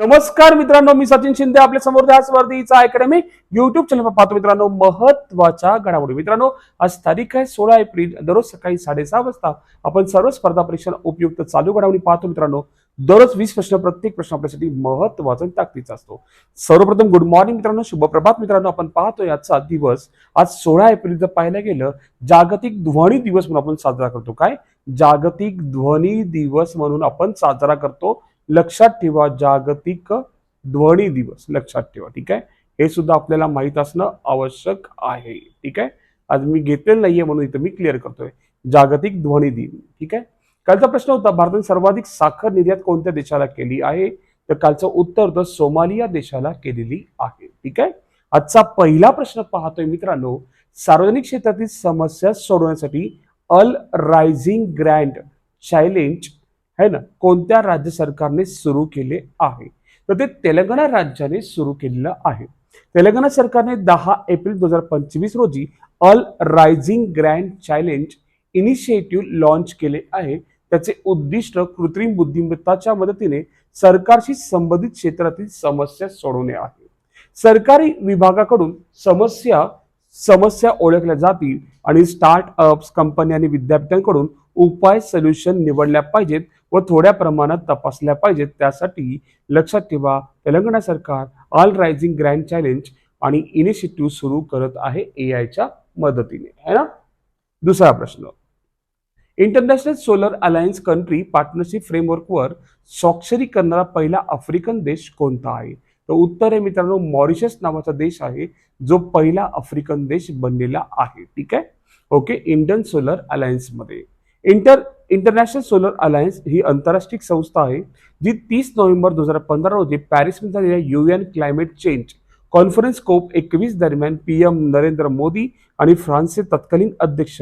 नमस्कार मित्रांनो मी सचिन शिंदे आपल्यासमोर द्या स्पर्धेचा अकॅडमी युट्यूब चॅनल पाहतो मित्रांनो महत्त्वाच्या घडामोडी. मित्रांनो आज तारीख आहे सोळा एप्रिल दररोज सकाळी साडेसहा वाजता आपण सर्व स्पर्धा परीक्षा उपयुक्त चालू घडामोडी पाहतो मित्रांनो. दररोज वीस प्रश्न प्रत्येक प्रश्न आपल्यासाठी महत्त्वाचा आणि ताकदीचा असतो. सर्वप्रथम गुड मॉर्निंग मित्रांनो शुभप्रभात मित्रांनो आपण पाहतो याचा दिवस आज सोळा एप्रिल जर पाहायला गेलं जागतिक ध्वनी दिवस म्हणून आपण साजरा करतो. काय? जागतिक ध्वनी दिवस म्हणून आपण साजरा करतो. लक्षात ठेवा जागतिक ध्वनी दिवस लक्षात ठेवा ठीक आहे? हे सुद्धा आपल्याला माहीत असणं आवश्यक आहे ठीक आहे? आज मी घेतलेलं नाहीये म्हणून इथं मी क्लिअर करतोय. जागतिक ध्वनी दिन ठीक आहे? कालचा प्रश्न होता भारताने सर्वाधिक साखर निर्यात कोणत्या देशाला केली आहे? तर कालचं उत्तर होतं सोमालिया देशाला केलेली आहे ठीक आहे? आजचा पहिला प्रश्न पाहतोय मित्रांनो सार्वजनिक क्षेत्रातील समस्या सोडवण्यासाठी अल रायझिंग ग्रँड चॅलेंज है ना? कोणत्या राज्य सरकारने सुरू केले आहे? तर ते तेलंगणा राज्याने सुरू केलेलं आहे. तेलंगणा सरकारने दहा एप्रिल दोन हजार पंचवीस रोजी अल rising grand challenge initiative launch केले आहे. त्याचे उद्दिष्ट कृत्रिम बुद्धिमत्ताच्या मदतीने सरकारशी संबंधित क्षेत्रातील समस्या सोडवणे आहे. सरकारी विभागाकडून समस्या समस्या ओळखल्या जातील आणि स्टार्टअप्स कंपन्या आणि विद्यार्थ्यांकडून उपाय सोल्युशन निवडल्या पाहिजेत. व थोड्या प्रमाणात तपासल्या पाहिजेत. त्यासाठी लक्षात ठेवा तेलंगणा सरकार ऑल रायझिंग ग्रँड चॅलेंज आणि इनिशिएटिव्ह सुरू करत आहे ए आयच्या मदतीने. है ना? दुसरा प्रश्न. International solar alliance country partnership फ्रेमवर्कवर स्वाक्षरी करणारा पहिला आफ्रिकन देश कोणता आहे? तर उत्तर आहे मित्रांनो मॉरिशस नावाचा देश आहे जो पहिला आफ्रिकन देश बनलेला आहे. ठीक आहे? ओके इंडियन सोलर अलायन्समध्ये इंटर इंटरनॅशनल सोलर अलायन्स ही आंतरराष्ट्रीय संस्था आहे जी तीस नोव्हेंबर दोन हजार पंधरा रोजी पॅरिसमध्ये झालेल्या U N climate change conference COP एकवीस दरम्यान पी एम नरेंद्र मोदी आणि फ्रान्सचे तत्कालीन अध्यक्ष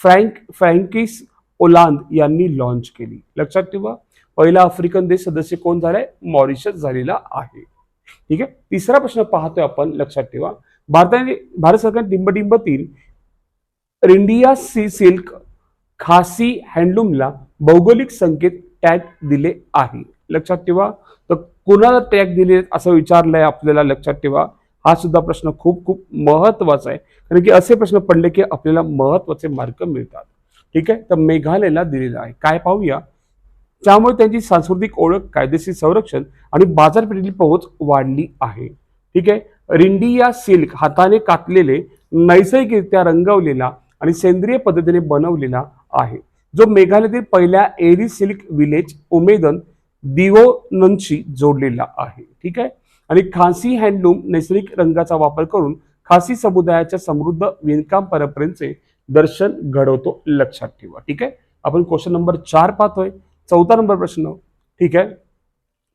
फ्रँक फ्रँकिस ओलांद यांनी लॉन्च केली. लक्षात ठेवा पहिला आफ्रिकन देश सदस्य कोण झालाय? मॉरिशस झालेला आहे. ठीक आहे? तिसरा प्रश्न पाहतोय आपण लक्षात ठेवा. भारताने भारत सरकारने डिंबडिंबतील रिंडिया सी सिल्क खासी हँडलूमला भौगोलिक संकेत टॅग दिले आहे. लक्षात ठेवा. तर कुणाला टॅग दिले असं विचारलंय आपल्याला लक्षात ठेवा. हा सुद्धा प्रश्न खूप खूप महत्त्वाचा आहे. कारण की असे प्रश्न पडले की आपल्याला महत्त्वाचे मार्क मिळतात. ठीक आहे? तर मेघालयला दिलेला आहे. काय पाहूया? त्यामुळे त्यांची सांस्कृतिक ओळख कायदेशीर संरक्षण आणि बाजारपेठेतील पोहोच वाढली आहे. ठीक आहे? रिंडिया सिल्क हाताने कातलेले नैसर्गिकरित्या रंगवलेला आणि सेंद्रिय पद्धतीने बनवलेला आहे. जो मेघालयातील पहिल्या एरी सिल्क विलेज उमेदन दिवोनंशी जोडलेला आहे. ठीक आहे? आणि खासी हँडलूम नैसर्गिक रंगाचा वापर करून खासी समुदायाच्या समृद्ध विणकाम परंपरेचे दर्शन घडवतो लक्षात ठेवा. ठीक आहे? आपण क्वेश्चन नंबर चार पाहतोय. चौथा नंबर प्रश्न. ठीक आहे?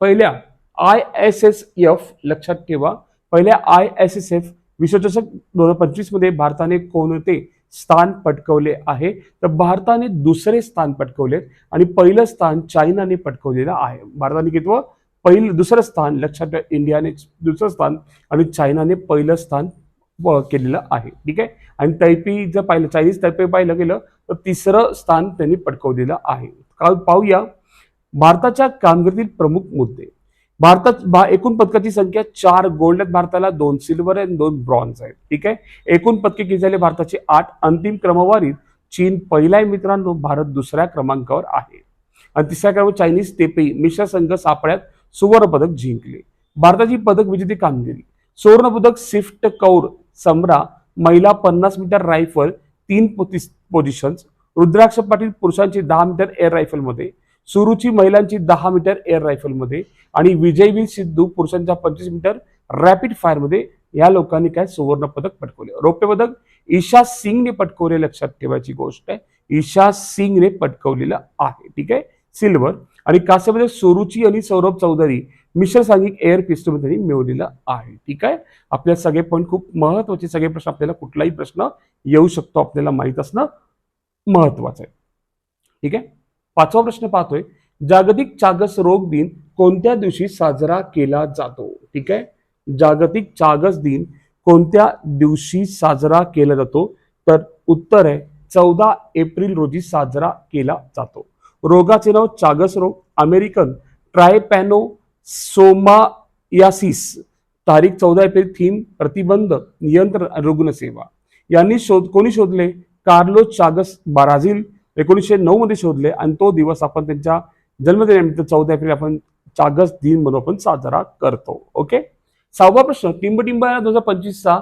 पहिल्या आय एस एस एफ लक्षात ठेवा. पहिल्या आय एस एस एफ विश्वचषक दोन हजार पंचवीसमध्ये भारताने कोणते स्थान पटकवले आहे. तर भारताने दुसरे स्थान पटकवले आणि पहिलं स्थान चायनाने पटकवलेलं आहे. भारताने कितवं पहिलं दुसरं स्थान लक्षात ठेवा इंडियाने दुसरं स्थान आणि चायनाने पहिलं स्थान व- केलेलं आहे. ठीक आहे? आणि तैपी जर पाहिलं चायनीज तैपी पाहिलं गेलं तर तिसरं स्थान त्यांनी पटकवलेलं आहे. काल पाहूया. भारताच्या कामगिरीतील प्रमुख मुद्दे. भारतात भा एकूण पदकाची संख्या चार गोल्ड आहेत. भारताला दोन सिल्वर आणि दोन ब्रॉन्झ आहेत. ठीक आहे? एकूण पदके किती झाले? भारताचे आठ. अंतिम क्रमवारीत चीन पहिला आहे मित्रांनो भारत दुसऱ्या क्रमांकावर आहे. आणि तिसऱ्या क्रमांक चायनीज तेपेई मिश्र संघ सापळ्यात सुवर्ण पदक जिंकले. भारताची पदक विजेती कामगिरी. सुवर्ण पदक स्विफ्ट कौर समरा महिला पन्नास मीटर रायफल तीन पोझिशन्स रुद्राक्ष पाटील पुरुषांची दहा मीटर एअर रायफलमध्ये सुरुची महिलांची दहा मीटर एअर रायफलमध्ये आणि विजयवीर सिद्धू पुरुषांच्या पंचवीस मीटर रॅपिड फायरमध्ये या लोकांनी काय सुवर्ण पदक पटकवले. रौप्य पदक ईशा सिंगने पटकवले लक्षात ठेवायची गोष्ट आहे. ईशा सिंगने पटकवलेलं आहे. ठीक आहे? सिल्वर आणि कांस्यमध्ये सुरुची आणि सौरभ चौधरी मिश्र सांघिक एअर पिस्टल त्यांनी मिळवलेलं आहे. ठीक आहे? आपल्या सगळे पॉईंट खूप महत्त्वाचे सगळे प्रश्न आपल्याला कुठलाही प्रश्न येऊ शकतो. आपल्याला माहीत असणं महत्वाचं आहे. ठीक आहे? पाचवा प्रश्न पाहतोय. जागतिक चागस रोग दिन कोणत्या दिवशी साजरा केला जातो? ठीक आहे? जागतिक चागस दिन कोणत्या दिवशी साजरा केला जातो? तर उत्तर आहे चौदा एप्रिल रोजी साजरा केला जातो. रोगाचे नाव चागस रोग. American trypanosomiasis. तारीख चौदा एप्रिल थीम प्रतिबंध नियंत्रण रुग्णसेवा. यांनी शोध कोणी शोधले? कार्लो चागस ब्राझील एकोणीसशे नऊ मध्ये शोधले आणि तो दिवस आपण त्यांच्या जन्मदिनानिमित्त चौदा एप्रिल आपण चागस दिन म्हणून आपण साजरा करतो. ओके सहावा प्रश्न टिंबटिंब दोन हजार पंचवीसचा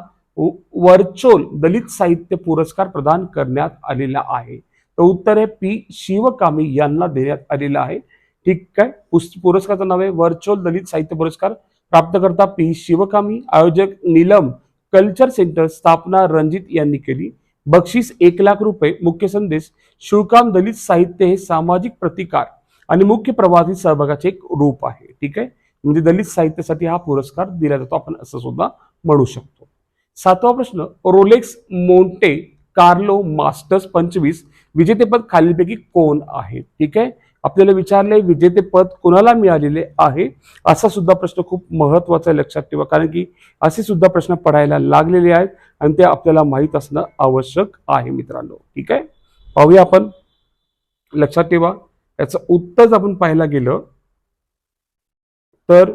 वर्चोल दलित साहित्य पुरस्कार प्रदान करण्यात आलेला आहे. तर उत्तर आहे पी. शिवकामी यांना देण्यात आलेलं आहे. ठीक आहे पुस- पुरस्काराचं नाव आहे वर्चुअल दलित साहित्य पुरस्कार प्राप्तकर्ता पी. शिवकामी आयोजक नीलम कल्चर सेंटर स्थापना रणजित यांनी केली. बक्षीस एक लाख रुपये मुख्य संदेश शिवकाम दलित साहित्य हे सामाजिक प्रतिकार आणि मुख्य प्रवासी सहभागाचे एक रूप आहे. ठीक आहे? म्हणजे दलित साहित्यासाठी हा पुरस्कार दिला जातो. आपण असं सुद्धा म्हणू शकतो. सातवा प्रश्न रोलेक्स मोंटे कार्लो मास्टर्स पंचवीस विजेतेपद खालीलपैकी कोण आहे? ठीक आहे? आपल्याला विचारले विजेतेपद कोणाला मिळालेले आहे? असा सुद्धा प्रश्न खूप महत्त्वाचा आहे लक्षात ठेवा. कारण की असे सुद्धा प्रश्न पडायला लागलेले आहेत आणि ते आपल्याला माहीत असणं आवश्यक आहे मित्रांनो. ठीक आहे? पाहूया आपण. लक्षात ठेवा. याचं उत्तर जर आपण पाहायला गेलं तर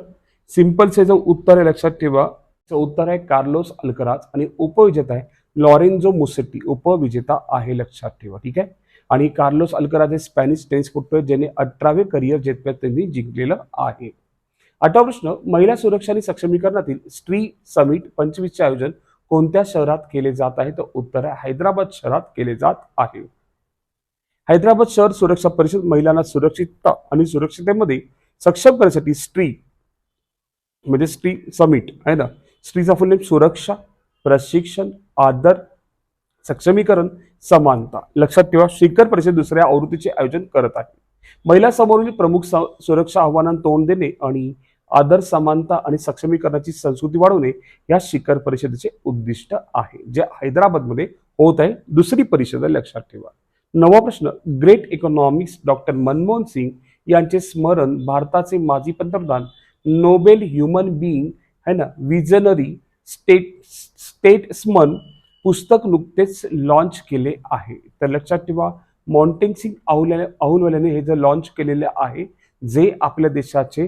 सिंपल सेचं उत्तर आहे लक्षात ठेवा. उत्तर आहे कार्लोस अल्कराज आणि उपविजेता आहे लॉरेन्झो मुसेट्टी. उपविजेता आहे लक्षात ठेवा. ठीक आहे? आणि कार्लोस अल्कराज हे स्पॅनिश टेनिसपटू ज्याने अठरावे करिअर जेतप्यात त्यांनी जिंकलेलं आहे. आठवा प्रश्न महिला सुरक्षा आणि सक्षमीकरणातील स्त्री समिट पंचवीसचे आयोजन कोणत्या शहरात केले जात आहे? तर उत्तर आहे हैदराबाद शहरात केले जात आहे. हैदराबाद शहर सुरक्षा परिषद महिलांना सुरक्षितता आणि सुरक्षितेमध्ये सक्षम करण्यासाठी स्त्री म्हणजे स्त्री समिट आहे ना? स्त्रीचा फुल नेम सुरक्षा प्रशिक्षण आदर सक्षमीकरण समानता. लक्षात ठेवा शिखर परिषद दुसऱ्या आवृत्तीचे आयोजन करत आहे. महिला समोरील प्रमुख सुरक्षा आव्हानांना तोंड देणे आणि आदर समानता आणि सक्षमीकरणाची संस्कृती वाढवणे या शिखर परिषदेचे उद्दिष्ट आहे जे हैदराबादमध्ये होत आहे. दुसरी परिषद लक्षात ठेवा. नवा प्रश्न great economics doctor Manmohan Singh यांचे स्मरण भारताचे माजी पंतप्रधान नोबेल ह्युमन बिईंग है ना विजनरी स्टेट स्टेट्समन पुस्तक नुकतेच लॉन्च केले आहे. तर लक्षात ठेवा मॉन्टिंग सिंग अहुल्या आहुलवाल्याने हे जे लॉन्च केलेले आहे जे आपल्या देशाचे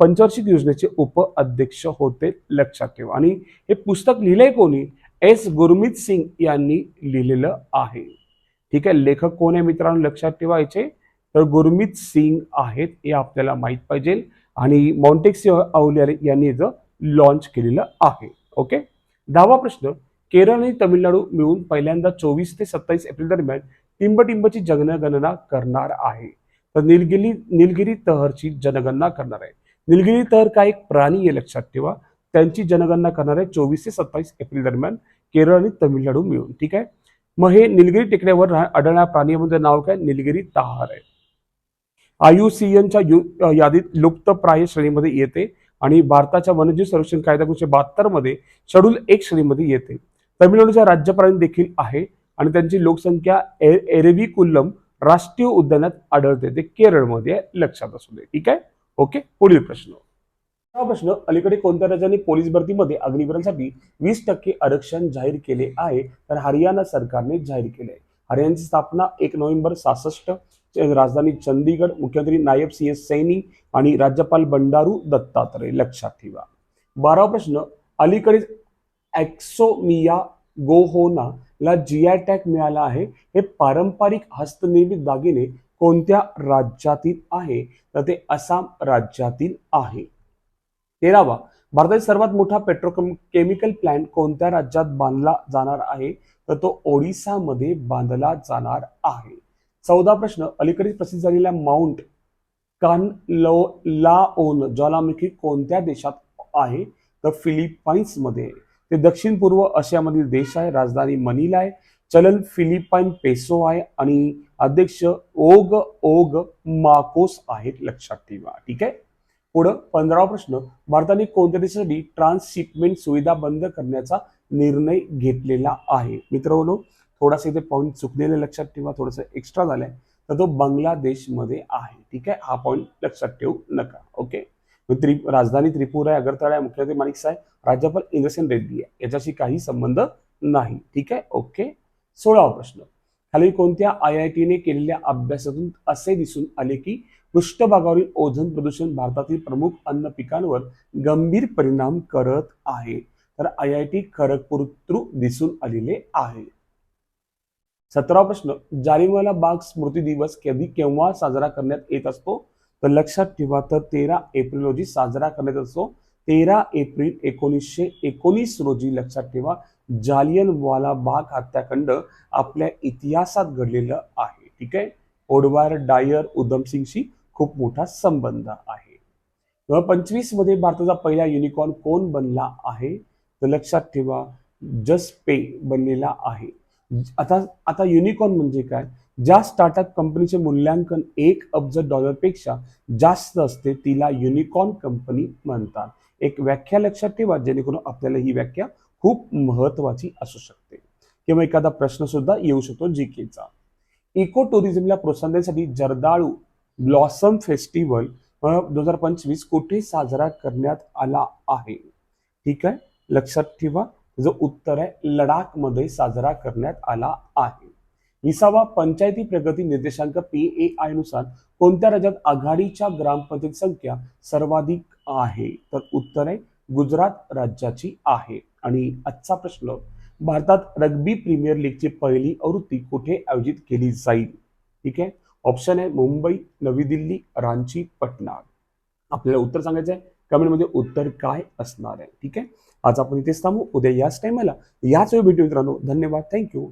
पंचवार्षिक योजनेचे उप अध्यक्ष होते लक्षात ठेवा. आणि हे पुस्तक लिहिलंय कोणी? एस. गुरमीत सिंग यांनी लिहिलेलं आहे. ठीक आहे लेखक कोण आहे मित्रांनो? लक्षात ठेवायचे. तर गुरमीत सिंग आहेत हे आपल्याला माहीत पाहिजे. आणि मॉन्टेक्स अवलियारे यांनी जर लॉन्च केलेलं आहे. ओके? दहावा प्रश्न. केरळ आणि तमिळनाडू मिळून पहिल्यांदा चोवीस ते सत्तावीस एप्रिल दरम्यान टिंबटिंबची जनगणना करणार आहे. तर निलगिरी निलगिरी तहरची जनगणना करणार आहे. निलगिरी तहर का एक प्राणी आहे लक्षात ठेवा. त्यांची जनगणना करणार आहे चोवीस ते सत्तावीस एप्रिल दरम्यान केरळ आणि तमिळनाडू मिळून. ठीक आहे? मग हे निलगिरी टेकड्यावर आढळणाऱ्या प्राण्यामध्ये म्हणजे नाव काय? निलगिरी तहार आहे. आयुसीएनच्या यु यादीत लुप्तप्राय श्रेणीमध्ये येते आणि भारताच्या वन्यजीव संरक्षण कायदा एकोणीशे बहात्तरमध्ये शेड्यूल एक श्रेणीमध्ये येते. तमिळनाडूच्या राज्यप्राणी देखील आहे आणि त्यांची लोकसंख्या ए- एरविकुलम राष्ट्रीय उद्यानात आढळते. ते केरळमध्ये लक्षात असू दे. ठीक आहे? ओके? पुढील प्रश्न. हा प्रश्न अलीकडे कोणत्या राज्याने पोलीस भरतीमध्ये अग्निवीरांसाठी वीस टक्के आरक्षण जाहीर केले आहे? तर हरियाणा सरकारने जाहीर केले आहे. हरियाणाची स्थापना एक नोव्हेंबर सहासष्ट. राजधानी चंदीगड मुख्यमंत्री नायब सिंह सैनी आणि राज्यपाल बंडारू दत्तात्रय. लक्षात ठेवा. बारावा प्रश्न अलीकडेच ॲक्सोमिया गोहोना ला जीआय टॅग मिळाला आहे. हे पारंपरिक हस्तनिर्मित दागिने कोणत्या राज्यातील आहे? तर ते आसाम राज्यातील आहे. तेरावा भारतातील सर्वात मोठा पेट्रोकेम केमिकल प्लॅन्ट कोणत्या राज्यात बांधला जाणार आहे? तर तो ओडिसामध्ये बांधला जाणार आहे. चौदा प्रश्न अलीकडेच प्रसिद्ध झालेल्या माउंट कान लो लाओन ज्वालामुखी कोणत्या देशात आहे? तर फिलिपाईन्समध्ये ते दक्षिण पूर्व आशियामधील देश आहे राजधानी मनीला आहे चलन फिलिपाईन पेसो आहे आणि अध्यक्ष ओग ओग माकोस आहेत लक्षात ठेवा. ठीक आहे? पुढं पंधरावा प्रश्न. भारताने कोणत्या देशासाठी ट्रान्सशिपमेंट सुविधा बंद करण्याचा निर्णय घेतलेला आहे? मित्रांनो थोडासा इथे पॉईंट चुकलेले लक्षात ठेवा थोडंसं एक्स्ट्रा झालाय तर तो बांगलादेशमध्ये आहे. ठीक आहे? हा पॉईंट लक्षात ठेवू नका. ओके त्रि राजधानी त्रिपुरा आहे अगरतळा आहे मुख्यमंत्री माणिक साहेब राज्यपाल इंद्रसेन रेड्डी आहे. याच्याशी काही संबंध नाही. ठीक आहे? ओके? सोळावा प्रश्न. खाली कोणत्या आय आय टीने केलेल्या अभ्यासातून असे दिसून आले की पृष्ठभागावरील ओझोन प्रदूषण भारतातील प्रमुख अन्न पिकांवर गंभीर परिणाम करत आहे? तर I I T Kharagpur through दिसून आलेले आहे. सतरा प्रश्न. जालियनवाला बाग स्मृती दिवस कधी केव्हा साजरा करण्यात येत असतो? तर लक्षात ठेवा तर तेरा एप्रिल रोजी साजरा करण्यात असतो. तेरा एप्रिल एकोणीसशे एकोणीस रोजी लक्षात ठेवा जालियनवाला बाग हत्याकांड आपल्या इतिहासात घडलेलं आहे. ठीक आहे? ओडवायर डायर उधमसिंगशी खूप मोठा संबंध आहे. दोन पंचवीसमध्ये भारताचा पहिला युनिकॉर्न कोण बनला आहे? तर लक्षात ठेवा जसपे बनलेला आहे. आता आता युनिकॉर्न म्हणजे काय? ज्या स्टार्टअप कंपनीचे मूल्यांकन एक अब्ज डॉलरपेक्षा जास्त असते तिला युनिकॉर्न कंपनी म्हणतात. एक व्याख्या लक्षात ठेवा जेणेकरून आपल्याला ही व्याख्या खूप महत्वाची असू शकते. किंवा एखादा प्रश्न सुद्धा येऊ शकतो जी केचा इको टुरिझमला प्रोत्साहन देण्यासाठी जर्दाळू ब्लॉसम फेस्टिवल दोन हजार पंचवीस कुठे साजरा करण्यात आला आहे? ठीक आहे? लक्षात ठेवा. जो उत्तर आहे लडाखमध्ये साजरा करण्यात आला आहे. विसावा पंचायती प्रगती निर्देशांक पी ए आयनुसार कोणत्या राज्यात आघाडीच्या ग्रामपंचायत संख्या सर्वाधिक आहे? तर उत्तर आहे गुजरात राज्याची आहे. आणि आजचा प्रश्न भारतात रग्बी प्रीमियर लीगची पहिली आवृत्ती कुठे आयोजित केली जाईल? ठीक आहे? ऑप्शन आहे मुंबई नवी दिल्ली रांची पटना. आपल्याला उत्तर सांगायचं आहे. कमेंटमध्ये उत्तर काय असणार आहे? ठीक आहे? आज आपण इथेच थांबू. उद्या याच टायमाला याच वेळी भेटू मित्रांनो. धन्यवाद. थँक्यू